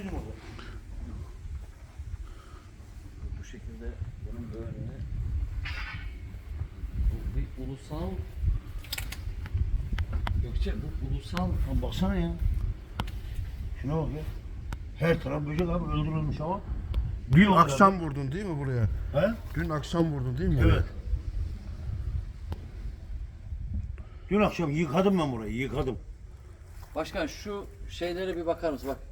bizim orada. Bu şekilde bunun önüne bu bir ulusal Gökçe bu ulusal Lan baksana ya. Şuna bak ya. Her taraf böcek abi öldürülmüş ama. Dün akşam vurdun değil mi buraya? He? Dün akşam vurdun değil mi? Evet. Dün akşam yıkadım ben burayı yıkadım. Başkan şu şeylere bir bakar mısın? Bak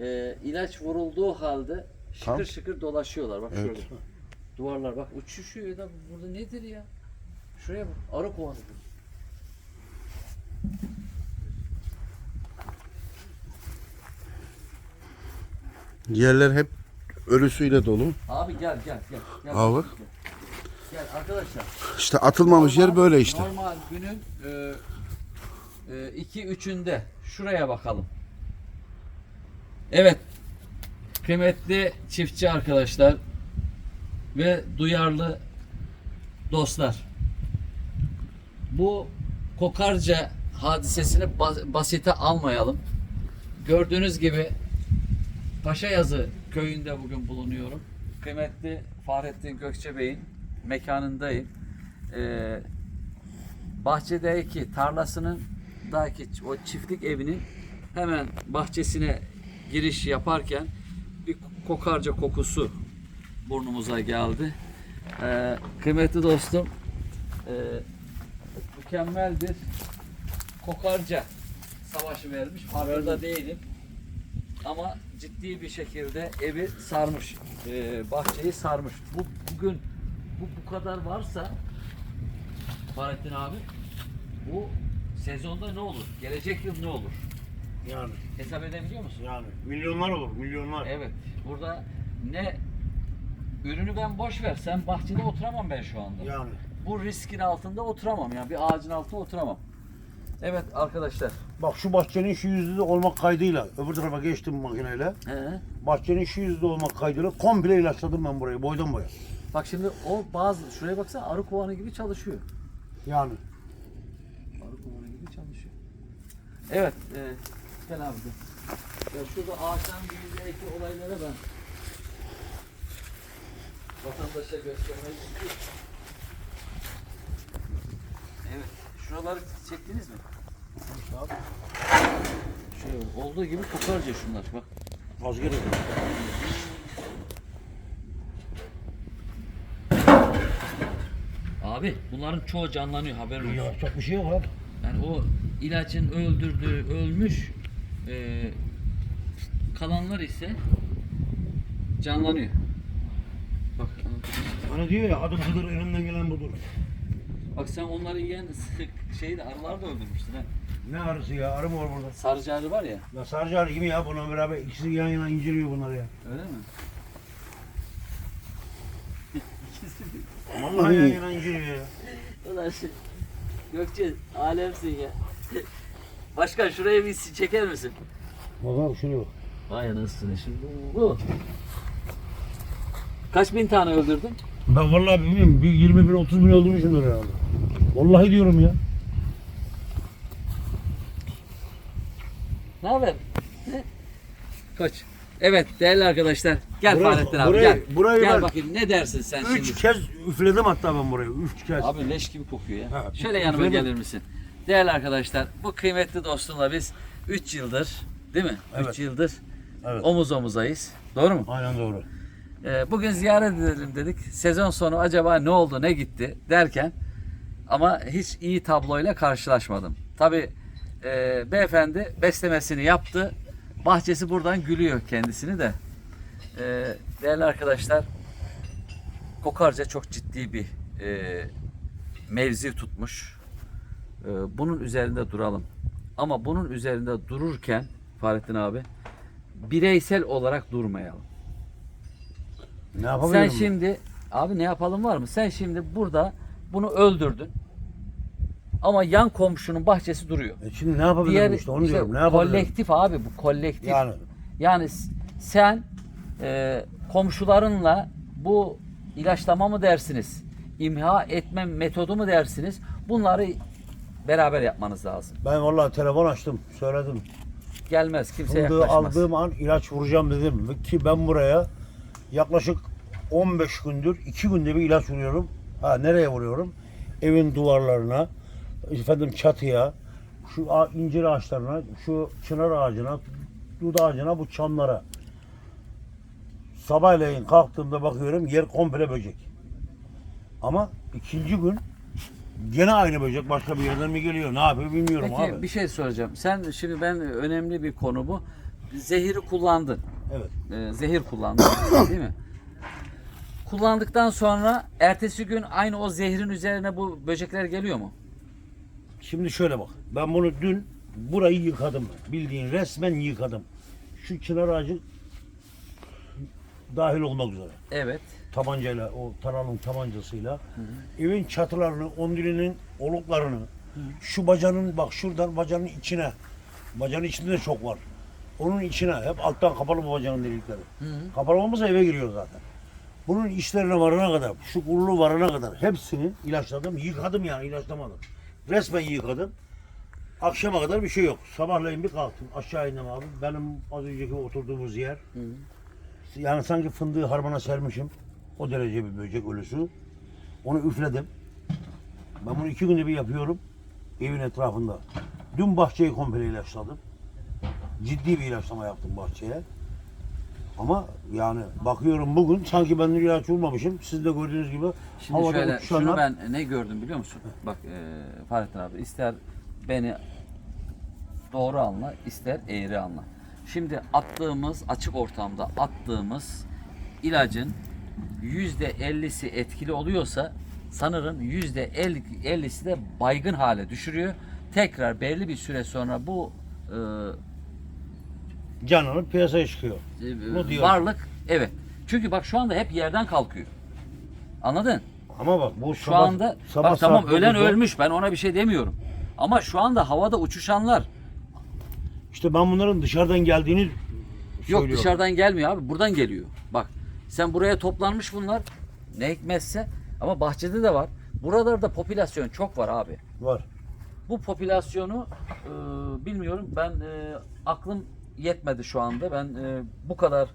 e, ilaç vurulduğu halde şıkır Tam. şıkır dolaşıyorlar. Bak Evet. şöyle. Duvarlar bak uçuşuyor da burada nedir ya? Şuraya bak. Arı kovanı. Yerler hep ölüsüyle dolu. Abi gel gel gel. gel Abi. Gel. Gel arkadaşlar. İşte atılmamış yer böyle işte. Normal günün 2 üçünde şuraya bakalım. Evet. Kıymetli çiftçi arkadaşlar ve duyarlı dostlar. Bu kokarca hadisesini bas- basite almayalım. Gördüğünüz gibi Paşayazı köyünde bugün bulunuyorum. Kıymetli Fahrettin Gökçe Bey'in mekanındayım. Ee, bahçedeki tarlasının daki o çiftlik evinin hemen bahçesine giriş yaparken bir kokarca kokusu burnumuza geldi. Ee, kıymetli dostum e, mükemmel bir kokarca savaşı vermiş. Farkında değilim. Ama ciddi bir şekilde evi sarmış. e, bahçeyi sarmış. Bu bugün bu bu kadar varsa Fahrettin abi bu sezonda ne olur? Gelecek yıl ne olur? Yani Hesap edebiliyor musun? yani milyonlar olur milyonlar. Evet. Burada ne ürünü ben boş ver. Sen bahçede oturamam ben şu anda. Yani. Bu riskin altında oturamam yani bir ağacın altında oturamam. Evet arkadaşlar. Bak şu bahçenin şu yüzde olmak kaydıyla öbür tarafa geçtim makineyle. He. Bahçenin şu yüzde olmak kaydıyla komple ilaçladım ben burayı boydan boya. Bak şimdi o bazı şuraya baksana arı kovanı gibi çalışıyor. Yani. Arı kovanı gibi çalışıyor. Evet. E, gel abi. gel. Ya şurada ağaçların büyüdüğü olaylara ben vatandaşa göstermek istiyorum. Evet. Şuraları çektiniz mi? Şey olduğu gibi kokarca şunlar bak. Vazgeçtim. Abi bunların çoğu canlanıyor haberin olsun. Yapacak bir şey yok abi. Yani o ilacın öldürdüğü ölmüş e, kalanlar ise canlanıyor. Bak, Hani diyor ya adım budur önümden gelen budur. bak sen onları yiyen şeyi de arılar da öldürmüşsün ha. Ne arısı ya arı mı var burada? Sarıcı arı var ya. Ya sarıcı arı gibi ya bununla beraber ikisi yan yana inciriyor bunları ya. Öyle mi? Vallahi yan yana inciriyor ya. Ulan şu Gökçe alemsin ya. Başkan şuraya bir çeker misin? Bak abi şuna bak. Vay anasını şimdi bu. Kaç bin tane öldürdün? Ben vallahi bilmiyorum. Bir 20 bin 30 bin öldürmüşümdür herhalde. Vallahi diyorum ya. Ne haber? Koç. Evet değerli arkadaşlar. Gel Buraya- Fahrettin abi buraya- gel. burayı gel ben- bakayım ne dersin sen Üç şimdi? kez üfledim hatta ben burayı. Üç kez. Abi leş gibi kokuyor ya. Ha, Şöyle yanıma üfledim. gelir misin? Değerli arkadaşlar bu kıymetli dostumla biz 3 yıldır değil mi? 3 Evet. yıldır Evet. omuz omuzayız. Doğru mu? Aynen doğru. Ee, bugün ziyaret edelim dedik. Sezon sonu acaba ne oldu ne gitti derken ama hiç iyi tabloyla karşılaşmadım. Tabi beyefendi beslemesini yaptı. Bahçesi buradan gülüyor kendisini de. Ee, değerli arkadaşlar kokarca çok ciddi bir e, mevzi tutmuş. Ee, bunun üzerinde duralım. Ama bunun üzerinde dururken Fahrettin abi bireysel olarak durmayalım. Ne Sen yapabilirim? ben? şimdi abi ne yapalım var mı? Sen şimdi burada bunu öldürdün. Ama yan komşunun bahçesi duruyor. E şimdi ne yapabilirim Diğer işte onu işte diyorum. Ne yapabilirim? kolektif abi bu kolektif. Yani, Yani sen e, komşularınla bu ilaçlama mı dersiniz? İmha etme metodu mu dersiniz? Bunları beraber yapmanız lazım. ben vallahi telefon açtım. Söyledim. gelmez. Kimse Fındığı yaklaşmaz. aldığım an ilaç vuracağım dedim. Ki ben buraya yaklaşık 15 gündür, 2 günde bir ilaç vuruyorum. Ha nereye vuruyorum? Evin duvarlarına, efendim çatıya, şu incir ağaçlarına, şu çınar ağacına, dut ağacına, bu çamlara. Sabahleyin kalktığımda bakıyorum yer komple böcek. Ama ikinci gün gene aynı böcek başka bir yerden mi geliyor? Ne yapıyor bilmiyorum Peki abi. bir şey soracağım. Sen şimdi ben önemli bir konu bu. Zehiri kullandın. Evet. Ee, zehir kullandın değil mi? Kullandıktan sonra ertesi gün aynı o zehrin üzerine bu böcekler geliyor mu? Şimdi şöyle bak. Ben bunu dün burayı yıkadım. Bildiğin resmen yıkadım. Şu çınar ağacı dahil olmak üzere. Evet. Tabancayla, o taralın tabancasıyla evin çatılarını, ondilinin oluklarını, şu bacanın bak şuradan bacanın içine, bacanın içinde de çok var. Onun içine hep alttan kapalı bu bacanın delikleri. Kapalı olmasa eve giriyor zaten. Bunun içlerine varana kadar, şu kurulu varana kadar hepsini ilaçladım. Yıkadım yani ilaçlamadım. Resmen yıkadım. Akşama kadar bir şey yok. Sabahleyin bir kalktım. Aşağı indim abi. Benim az önceki oturduğumuz yer. Yani sanki fındığı harmana sermişim. O derece bir böcek ölüsü. Onu üfledim. Ben bunu iki günde bir yapıyorum. Evin etrafında. Dün bahçeyi komple ilaçladım. Ciddi bir ilaçlama yaptım bahçeye. Ama yani bakıyorum bugün sanki ben ilaç vurmamışım. Siz de gördüğünüz gibi Şimdi havada şöyle uçuşanlar- şunu ben ne gördüm biliyor musun? Bak e, Fahrettin abi ister beni doğru anla ister eğri anla. Şimdi attığımız açık ortamda attığımız ilacın yüzde ellisi etkili oluyorsa sanırım yüzde ellisi de baygın hale düşürüyor. Tekrar belli bir süre sonra bu canını piyasaya çıkıyor. e, Bu diyor. varlık evet. Çünkü bak şu anda hep yerden kalkıyor. Anladın? Ama bak bu Şu sabah, anda sabah bak tamam ölen 9'da ölmüş ben ona bir şey demiyorum. Ama şu anda havada uçuşanlar İşte ben bunların dışarıdan geldiğini yok söylüyorum. dışarıdan gelmiyor abi buradan geliyor. Bak sen buraya toplanmış bunlar ne hikmetse ama bahçede de var. Buralarda popülasyon çok var abi. Var. Bu popülasyonu e, bilmiyorum ben e, aklım yetmedi şu anda. Ben e, bu kadar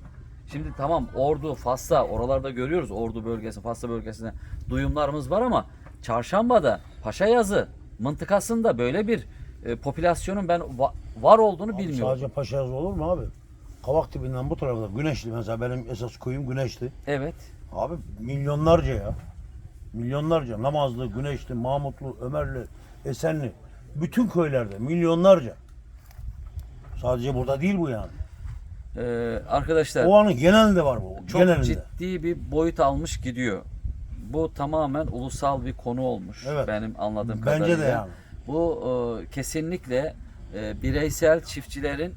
şimdi tamam Ordu, Fas'ta oralarda görüyoruz Ordu bölgesi, Fas'ta bölgesinde duyumlarımız var ama Çarşamba'da, Paşayazı mıntıkasında böyle bir e, popülasyonun ben va- var olduğunu Abi bilmiyorum. Sadece Paşayaz olur mu abi? Kavak dibinden bu tarafa Güneşli mesela benim esas köyüm Güneşli. Evet. Abi milyonlarca ya. Milyonlarca. Namazlı, Güneşli, Mahmutlu, Ömerli, Esenli. Bütün köylerde milyonlarca. Sadece burada değil bu yani. E, arkadaşlar O anın genelinde var bu. çok genelinde. ciddi bir boyut almış gidiyor. Bu tamamen ulusal bir konu olmuş Evet. benim anladığım Bence de kadarıyla. yani. Bu e, kesinlikle e, bireysel çiftçilerin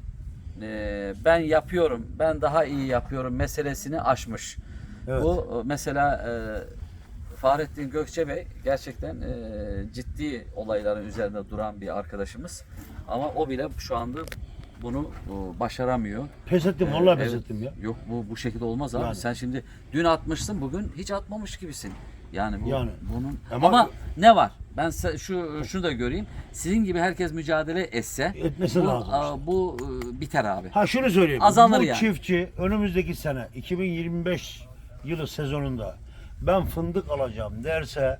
e, ben yapıyorum, ben daha iyi yapıyorum meselesini aşmış. Evet. Bu e, mesela e, Fahrettin Gökçe Bey gerçekten e, ciddi olayların üzerinde duran bir arkadaşımız. Ama o bile şu anda bunu e, başaramıyor. Pes ettim Ee, vallahi pes evet. ettim ya. Yok bu bu şekilde olmaz abi. Yani. Sen şimdi dün atmışsın bugün hiç atmamış gibisin. Yani bu Yani. bunun Ama- ama, ne var? Ben şu şunu da göreyim. Sizin gibi herkes mücadele etse Etmesi bu, lazım a, işte. bu e, biter abi. Ha şunu söyleyeyim. Azalır Bu yani. çiftçi önümüzdeki sene 2025 yılı sezonunda ben fındık alacağım derse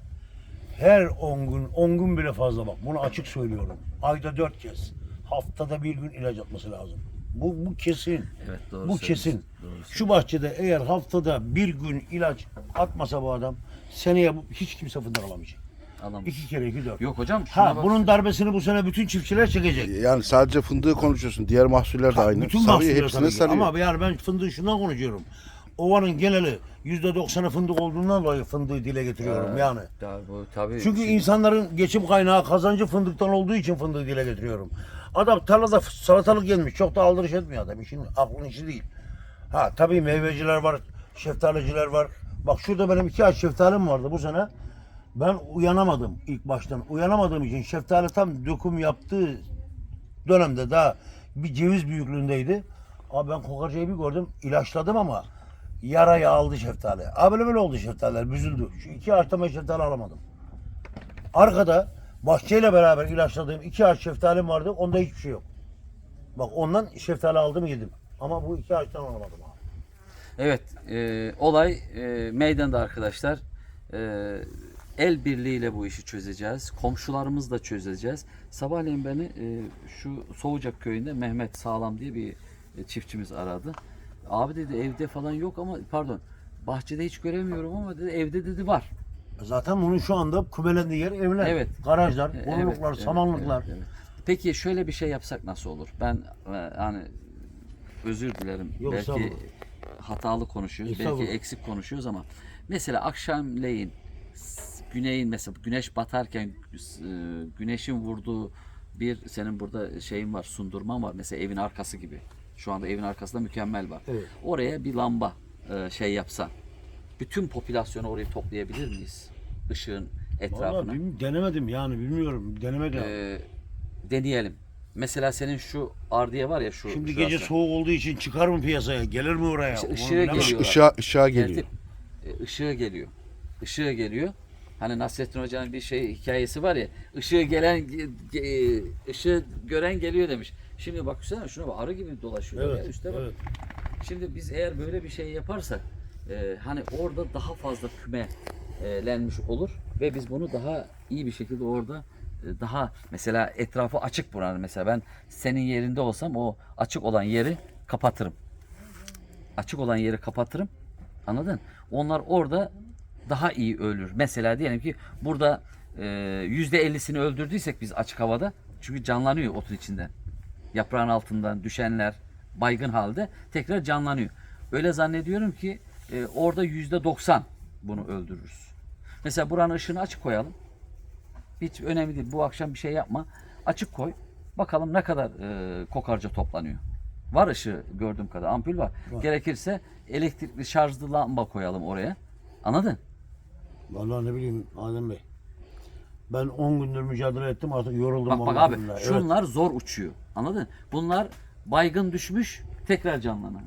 her 10 gün 10 gün bile fazla bak bunu açık söylüyorum. Ayda 4 kez haftada bir gün ilaç atması lazım. Bu, bu kesin. Evet doğru bu kesin. Doğru. Şu bahçede eğer haftada bir gün ilaç atmasa bu adam seneye hiç kimse fındık alamayacak. Alamam. İki kere iki dört. Yok hocam şuna Ha bak. bunun darbesini bu sene bütün çiftçiler çekecek. Yani sadece fındığı konuşuyorsun. Diğer mahsuller de aynı. Bütün Sarıyor, mahsulleri hepsini tabii ki. sarıyor. Ama yani ben fındığı şundan konuşuyorum. Ovanın geneli yüzde doksanı fındık olduğundan dolayı fındığı dile getiriyorum yani. Ya bu tabii. Çünkü şimdi- insanların geçim kaynağı kazancı fındıktan olduğu için fındığı dile getiriyorum. Adam tarlada salatalık gelmiş. Çok da aldırış etmiyor adam. İşin aklın işi değil. Ha tabii meyveciler var, şeftaliciler var. Bak şurada benim iki ağaç şeftalim vardı bu sene. Ben uyanamadım ilk baştan. Uyanamadığım için şeftali tam döküm yaptığı dönemde daha bir ceviz büyüklüğündeydi. Abi ben kokarcayı bir gördüm. ilaçladım ama yarayı aldı şeftali. Abi böyle böyle oldu şeftaliler. Büzüldü. Şu iki ağaçta ben şeftali alamadım. Arkada bahçeyle beraber ilaçladığım iki ağaç şeftalim vardı. Onda hiçbir şey yok. Bak ondan şeftali aldım yedim. Ama bu iki ağaçtan alamadım abi. Evet, e, olay e, meydanda arkadaşlar. E, el birliğiyle bu işi çözeceğiz. Komşularımızla çözeceğiz. Sabahleyin beni e, şu Soğucak köyünde Mehmet Sağlam diye bir e, çiftçimiz aradı. Abi dedi evde falan yok ama pardon bahçede hiç göremiyorum ama dedi evde dedi var. Zaten bunun şu anda kümelendiği yer evler. Evet. Garajlar, E, onluklar, evet, samanlıklar. evet, evet. Peki şöyle bir şey yapsak nasıl olur? Ben e, hani özür dilerim. Yok, belki hatalı konuşuyoruz, belki eksik konuşuyoruz ama mesela akşamleyin güneyin mesela güneş batarken e, güneşin vurduğu bir senin burada şeyin var, sundurman var. Mesela evin arkası gibi. Şu anda evin arkasında mükemmel var. Evet. Oraya bir lamba e, şey yapsan. Bütün popülasyonu orayı toplayabilir miyiz? Işığın etrafına. Vallahi denemedim yani bilmiyorum. Denemek lazım. Ee, deneyelim. Mesela senin şu ardiye var ya şu Şimdi şu gece aslında. soğuk olduğu için çıkar mı piyasaya? Gelir mi oraya? İşte bilemem. geliyor. Işığa, ışığa geliyor. E, ışığı geliyor. Işığı geliyor. Hani Nasrettin Hoca'nın bir şey hikayesi var ya. ışığı gelen ge- ge- ışığı gören geliyor demiş. Şimdi bak sen şuna bak arı gibi dolaşıyor. ya, Evet, üstte bak. evet. Şimdi biz eğer böyle bir şey yaparsak e, hani orada daha fazla kümelenmiş olur ve biz bunu daha iyi bir şekilde orada e, daha mesela etrafı açık buranın mesela ben senin yerinde olsam o açık olan yeri kapatırım. Açık olan yeri kapatırım. Anladın? Onlar orada daha iyi ölür. Mesela diyelim ki burada e, yüzde ellisini öldürdüysek biz açık havada çünkü canlanıyor otun içinden yaprağın altından düşenler baygın halde tekrar canlanıyor. Öyle zannediyorum ki e, orada yüzde 90 bunu öldürürüz. Mesela buranın ışığını açık koyalım. Hiç önemli değil. Bu akşam bir şey yapma. Açık koy. Bakalım ne kadar e, kokarca toplanıyor. Var ışığı gördüğüm kadar. Ampul var. Gerekirse elektrikli şarjlı lamba koyalım oraya. Anladın? Vallahi ne bileyim Adem Bey. Ben 10 gündür mücadele ettim artık yoruldum. Bak bak abi. Evet. şunlar zor uçuyor. Anladın? Bunlar baygın düşmüş tekrar canlanan.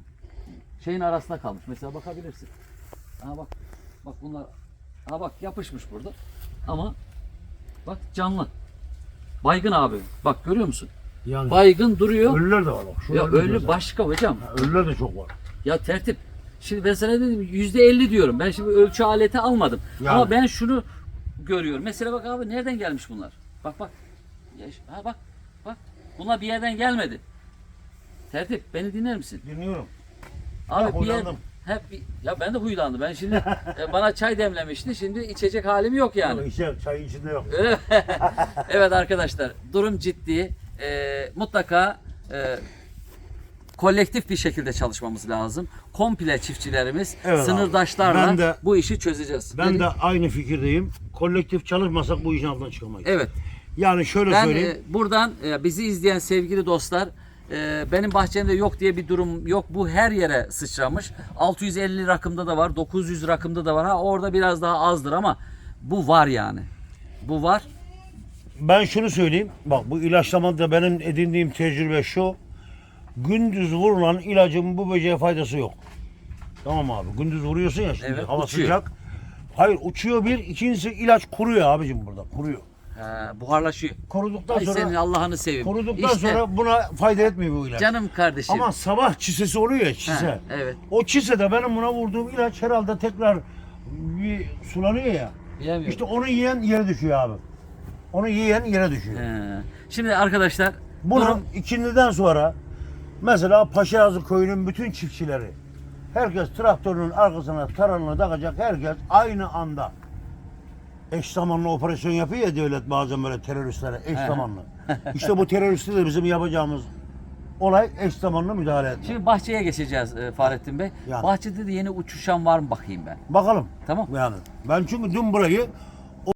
Şeyin arasında kalmış. Mesela bakabilirsin. Aha bak. Bak bunlar. Aha bak yapışmış burada. Ama bak canlı. Baygın abi. Bak görüyor musun? Yani Baygın duruyor. ölüler de var bak. Şu Ya ölü ölü başka hocam. Ha, Ölüler de çok var. Ya tertip. Şimdi ben sana dedim yüzde elli diyorum. Ben şimdi ölçü aleti almadım. Yani. Ama ben şunu görüyorum. Mesela bak abi nereden gelmiş bunlar? Bak bak. Ya, ha bak. Bak. Bunlar bir yerden gelmedi. Tertip beni dinler misin? Dinliyorum. Abi Ha, bir yer, hep bir, ya ben de huylandım. Ben şimdi e, bana çay demlemişti. Şimdi içecek halim yok yani. Yok, İşte çayın içinde yok. Evet arkadaşlar durum ciddi. Ee, mutlaka e, kolektif bir şekilde çalışmamız lazım. Komple çiftçilerimiz Evet abi. sınırdaşlarla Ben de- bu işi çözeceğiz. Ben Dedi- de aynı fikirdeyim. Kolektif çalışmasak bu işin altından çıkamayız. Evet. Yani şöyle Ben söyleyeyim. e, buradan e, bizi izleyen sevgili dostlar e, benim bahçemde yok diye bir durum yok. Bu her yere sıçramış. 650 rakımda da var, 900 rakımda da var. Ha orada biraz daha azdır ama bu var yani. Bu var. Ben şunu söyleyeyim. Bak bu ilaçlamada benim edindiğim tecrübe şu. Gündüz vurulan ilacın bu böceğe faydası yok. Tamam abi. Gündüz vuruyorsun ya şimdi Evet, hava uçuyor. sıcak. Hayır uçuyor bir. ikincisi ilaç kuruyor abicim burada. Kuruyor. He, buharlaşıyor. Kuruduktan Ay sonra senin Allah'ını seveyim. kuruduktan İşte, sonra buna fayda etmiyor bu ilaç. canım kardeşim. Ama sabah çisesi oluyor ya çise. Ha, evet. O çisede benim buna vurduğum ilaç herhalde tekrar bir sulanıyor ya. Bilemiyorum. İşte onu yiyen yere düşüyor abi. Onu yiyen yere düşüyor. He. Şimdi arkadaşlar Bunu durum ikindiden sonra mesela Paşayazı köyünün bütün çiftçileri herkes traktörünün arkasına taranını takacak herkes aynı anda eş zamanlı operasyon yapıyor ya devlet bazen böyle teröristlere eş zamanlı. işte bu teröristi de bizim yapacağımız olay eş zamanlı müdahale etmek. şimdi bahçeye geçeceğiz e, Fahrettin Bey. Yani. Bahçede de yeni uçuşan var mı bakayım ben. Bakalım. Tamam. Yani ben çünkü dün burayı